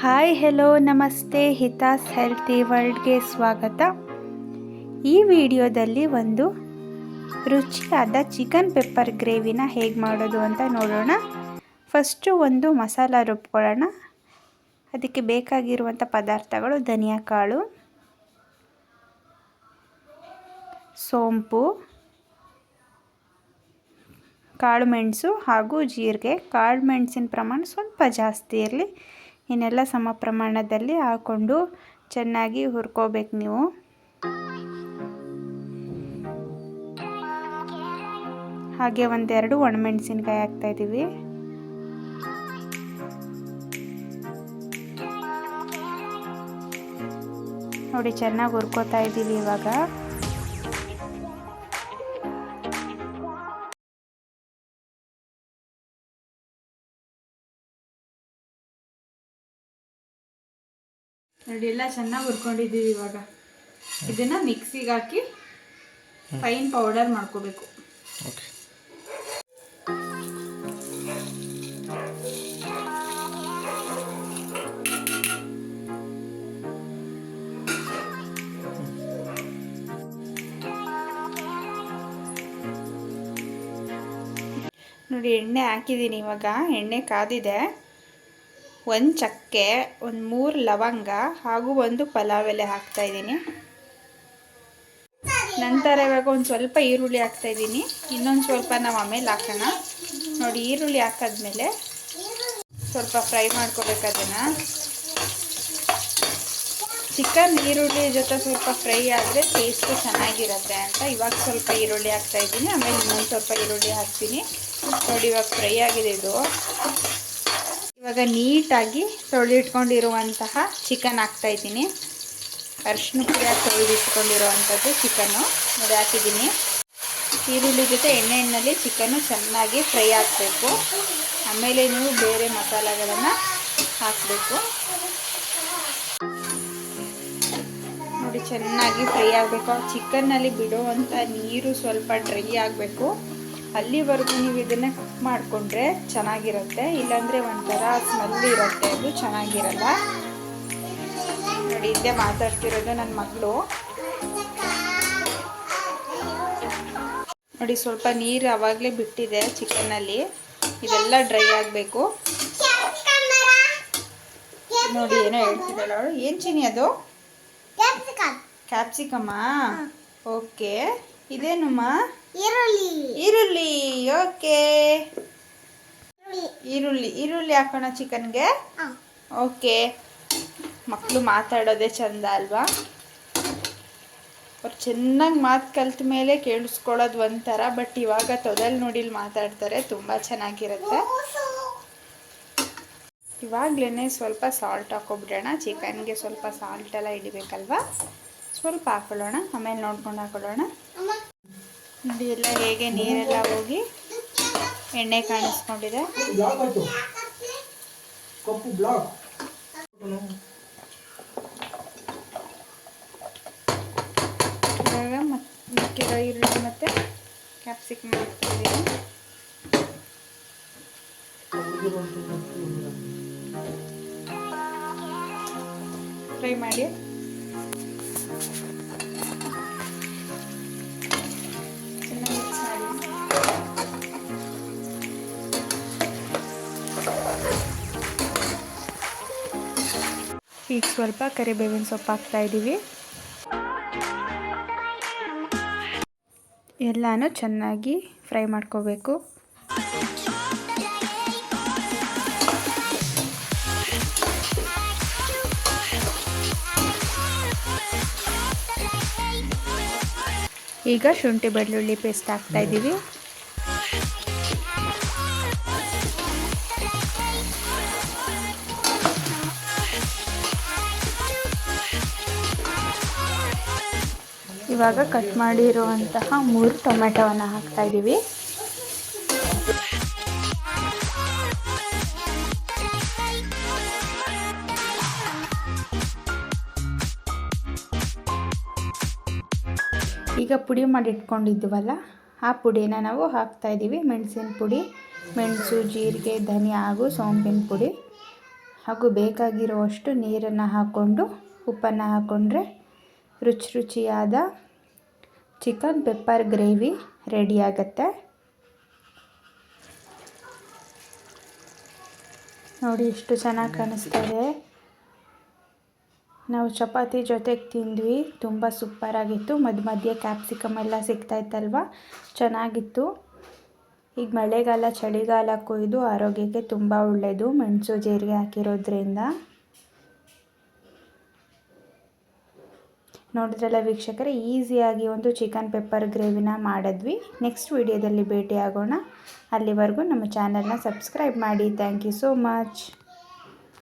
Hi hello ನಮಸ್ತೆ, ಹಿತಾಸ್ healthy ವರ್ಲ್ಡ್ಗೆ ಸ್ವಾಗತ. ಈ ವಿಡಿಯೋದಲ್ಲಿ ಒಂದು ರುಚಿಯಾದ ಚಿಕನ್ ಪೆಪ್ಪರ್ ಗ್ರೇವಿನ ಹೇಗೆ ಮಾಡೋದು ಅಂತ ನೋಡೋಣ. ಫಸ್ಟು ಒಂದು ಮಸಾಲ ರುಬ್ಕೊಳ್ಳೋಣ. ಅದಕ್ಕೆ ಬೇಕಾಗಿರುವಂಥ ಪದಾರ್ಥಗಳು ಧನಿಯಾ ಕಾಳು, ಸೋಂಪು, ಕಾಳು ಮೆಣಸು ಹಾಗೂ ಜೀರಿಗೆ. ಕಾಳು ಮೆಣಸಿನ ಪ್ರಮಾಣ ಸ್ವಲ್ಪ ಜಾಸ್ತಿ ಇರಲಿ. ಇನ್ನೆಲ್ಲ ಸಮ ಪ್ರಮಾಣದಲ್ಲಿ ಹಾಕ್ಕೊಂಡು ಚೆನ್ನಾಗಿ ಹುರ್ಕೋಬೇಕು ನೀವು. ಹಾಗೆ ಒಂದೆರಡು ಒಣಮೆಣಸಿನ್ಕಾಯಿ ಹಾಕ್ತಾಯಿದ್ದೀವಿ ನೋಡಿ, ಚೆನ್ನಾಗಿ ಹುರ್ಕೋತಾ ಇದ್ದೀವಿ ಇವಾಗ. ನೋಡಿ ಎಲ್ಲ ಚೆನ್ನಾಗಿ ಹುರ್ಕೊಂಡಿದ್ದೀವಿ ಇವಾಗ. ಇದನ್ನು ಮಿಕ್ಸಿಗೆ ಹಾಕಿ ಫೈನ್ ಪೌಡರ್ ಮಾಡ್ಕೋಬೇಕು. ಓಕೆ. ನೋಡಿ ಎಣ್ಣೆ ಹಾಕಿದ್ದೀನಿ ಇವಾಗ. ಎಣ್ಣೆ ಕಾದಿದೆ. ಒಂದು ಚಕ್ಕೆ, ಒಂದು ಮೂರು ಲವಂಗ ಹಾಗೂ ಒಂದು ಪಲಾವ್ ಎಲೆ ಹಾಕ್ತಾ ಇದ್ದೀನಿ. ನಂತರ ಇವಾಗ ಒಂದು ಸ್ವಲ್ಪ ಈರುಳ್ಳಿ ಹಾಕ್ತಾ ಇದ್ದೀನಿ. ಇನ್ನೊಂದು ಸ್ವಲ್ಪ ನಾವು ಆಮೇಲೆ ಹಾಕೋಣ. ನೋಡಿ, ಈರುಳ್ಳಿ ಹಾಕಾದ್ಮೇಲೆ ಸ್ವಲ್ಪ ಫ್ರೈ ಮಾಡ್ಕೋಬೇಕು ಅದನ್ನು. ಚಿಕನ್ ಈರುಳ್ಳಿ ಜೊತೆ ಸ್ವಲ್ಪ ಫ್ರೈ ಆದರೆ ಟೇಸ್ಟು ಚೆನ್ನಾಗಿರುತ್ತೆ ಅಂತ ಇವಾಗ ಸ್ವಲ್ಪ ಈರುಳ್ಳಿ ಹಾಕ್ತಾ ಇದ್ದೀನಿ. ಆಮೇಲೆ ಇನ್ನೊಂದು ಸ್ವಲ್ಪ ಈರುಳ್ಳಿ ಹಾಕ್ತೀನಿ. ನೋಡಿ, ಇವಾಗ ಫ್ರೈ ಆಗಿದೆ ಇದು. ಇವಾಗ ನೀಟಾಗಿ ತೊಳೆದಿಟ್ಕೊಂಡಿರುವಂತಹ ಚಿಕನ್ ಹಾಕ್ತಾಯಿದ್ದೀನಿ ಅರಿಶಿನ ಪುಡಿ ಹಾಕಿ ತೊಳೆದಿಟ್ಕೊಂಡಿರುವಂಥದ್ದು ಚಿಕನ್ನು ನೋಡಿ, ಹಾಕಿದ್ದೀನಿ. ಈರುಳ್ಳಿ ಜೊತೆ ಎಣ್ಣೆಣ್ಣಲ್ಲಿ ಚಿಕನ್ನು ಚೆನ್ನಾಗಿ ಫ್ರೈ ಹಾಕಬೇಕು ಆಮೇಲೆ ನೀವು ಬೇರೆ ಮಸಾಲೆಗಳನ್ನು ಹಾಕಬೇಕು. ನೋಡಿ, ಚೆನ್ನಾಗಿ ಫ್ರೈ ಆಗಬೇಕು. ಚಿಕನ್ನಲ್ಲಿ ಬಿಡುವಂಥ ನೀರು ಸ್ವಲ್ಪ ಡ್ರೈ ಆಗಬೇಕು. ಅಲ್ಲಿವರೆಗೂ ನೀವು ಇದನ್ನು ಕುಕ್ ಮಾಡಿಕೊಂಡ್ರೆ ಚೆನ್ನಾಗಿರುತ್ತೆ ಇಲ್ಲಾಂದರೆ ಒಂಥರ ಸ್ಮೆಲ್ ಇರುತ್ತೆ ಅದು ಚೆನ್ನಾಗಿರಲ್ಲ. ನೋಡಿ ಇಲ್ಲೇ ಮಾತಾಡ್ತಿರೋದು ನನ್ನ ಮಗಳು. ನೋಡಿ ಸ್ವಲ್ಪ ನೀರು ಆವಾಗಲೇ ಬಿಟ್ಟಿದೆ ಚಿಕನಲ್ಲಿ ಇದೆಲ್ಲ ಡ್ರೈ ಆಗಬೇಕು. ನೋಡಿ ಏನೋ ಹೇಳ್ತಿದ್ದಲ್ಲ ಅವಳು. ಏನು ಚೀನಿ ಅದು? ಕ್ಯಾಪ್ಸಿಕಮ್ಮ ಓಕೆ ಇದೇನಮ್ಮ? ಈರುಳ್ಳಿ. ಈರುಳ್ಳಿ ಓಕೆ. ಈರುಳ್ಳಿ. ಈರುಳ್ಳಿ ಹಾಕೋಣ ಚಿಕನ್ಗೆ? ಓಕೆ. ಮಕ್ಕಳು ಮಾತಾಡೋದೇ ಚಂದ ಅಲ್ವಾ? ಅವ್ರು ಚೆನ್ನಾಗಿ ಮಾತು ಕಲ್ತ ಮೇಲೆ ಕೇಳಿಸ್ಕೊಳ್ಳೋದು ಒಂಥರ ಬಟ್ ಇವಾಗ ತೊದಲ್ ನೋಡಿಲ್ ಮಾತಾಡ್ತಾರೆ ತುಂಬ ಚೆನ್ನಾಗಿರುತ್ತೆ. ಇವಾಗಲೇ ಸ್ವಲ್ಪ ಸಾಲ್ಟ್ ಹಾಕೊಬಿಡೋಣ ಚಿಕನ್ಗೆ ಸ್ವಲ್ಪ ಸಾಲ್ಟ್ ಎಲ್ಲ ಹಿಡಿಬೇಕಲ್ವಾ? ಸ್ವಲ್ಪ ಹಾಕೊಳ್ಳೋಣ ಆಮೇಲೆ ನೋಡ್ಕೊಂಡು ಹಾಕೊಳ್ಳೋಣ. ನೋಡಿ ಎಲ್ಲ ಹೇಗೆ ನೀರೆಲ್ಲ ಹೋಗಿ ಎಣ್ಣೆ ಕಾಣಿಸ್ಕೊಂಡಿದೆ. ಇವಾಗ ಮತ್ತೆ ಮಿಕ್ಕಿರೋ ಈರುಳ್ಳಿ ಮತ್ತು ಕ್ಯಾಪ್ಸಿಕಮ್ ಹಾಕ್ತಿದ್ದೀನಿ ಫ್ರೈ ಮಾಡಿ. ಈಗ ಸ್ವಲ್ಪ ಕರಿಬೇವಿನ ಸೊಪ್ಪು ಹಾಕ್ತಾ ಇದ್ದೀವಿ. ಎಲ್ಲನೂ ಚೆನ್ನಾಗಿ ಫ್ರೈ ಮಾಡ್ಕೋಬೇಕು. ಈಗ ಶುಂಠಿ, ಬೆಳ್ಳುಳ್ಳಿ ಪೇಸ್ಟ್ ಹಾಕ್ತಾ ಇದ್ದೀವಿ. ಇವಾಗ ಕಟ್ ಮಾಡಿರುವಂತಹ ಮೂರು ಟೊಮೆಟೊವನ್ನು ಹಾಕ್ತಾ ಇದ್ದೀವಿ ಈಗ ಪುಡಿ ಮಾಡಿ ಇಟ್ಕೊಂಡಿದ್ದೀವಲ್ಲ ಆ ಪುಡಿನ ನಾವು ಹಾಕ್ತಾ ಇದ್ದೀವಿ ಮೆಣಸಿನ ಪುಡಿ, ಮೆಣಸು, ಜೀರಿಗೆ, ಧನಿಯಾ ಹಾಗೂ ಸೋಂಪಿನ ಪುಡಿ. ಹಾಗೂ ಬೇಕಾಗಿರುವಷ್ಟು ನೀರನ್ನು ಹಾಕ್ಕೊಂಡು ಉಪ್ಪನ್ನು ಹಾಕ್ಕೊಂಡ್ರೆ ರುಚಿ ರುಚಿಯಾದ ಚಿಕನ್ ಪೆಪ್ಪರ್ ಗ್ರೇವಿ ರೆಡಿಯಾಗತ್ತೆ. ನೋಡಿ ಎಷ್ಟು ಚೆನ್ನಾಗಿ ಕಾಣಿಸ್ತಾ ಇದೆ. ನಾವು ಚಪಾತಿ ಜೊತೆಗೆ ತಿಂದ್ವಿ, ತುಂಬ ಸೂಪರಾಗಿತ್ತು ಮಧ್ಯ ಮಧ್ಯೆ ಕ್ಯಾಪ್ಸಿಕಮ್ ಎಲ್ಲ ಸಿಗ್ತಾಯಿತ್ತಲ್ವ ಚೆನ್ನಾಗಿತ್ತು. ಈಗ ಮಳೆಗಾಲ, ಚಳಿಗಾಲ ಕೊಯ್ದು ಆರೋಗ್ಯಕ್ಕೆ ತುಂಬ ಒಳ್ಳೆಯದು ಮೆಣಸು ಜೀರಿಗೆ ಹಾಕಿರೋದ್ರಿಂದ. ನೋಡಿದ್ರಲ್ಲ ವೀಕ್ಷಕರೇ, ಈಸಿಯಾಗಿ ಒಂದು ಚಿಕನ್ ಪೆಪ್ಪರ್ ಗ್ರೇವಿನ ಮಾಡಿದ್ವಿ. ನೆಕ್ಸ್ಟ್ ವಿಡಿಯೋದಲ್ಲಿ ಭೇಟಿ ಆಗೋಣ ಅಲ್ಲಿವರೆಗೂ ನಮ್ಮ ಚಾನಲ್ನ ಸಬ್ಸ್ಕ್ರೈಬ್ ಮಾಡಿ. Thank you so much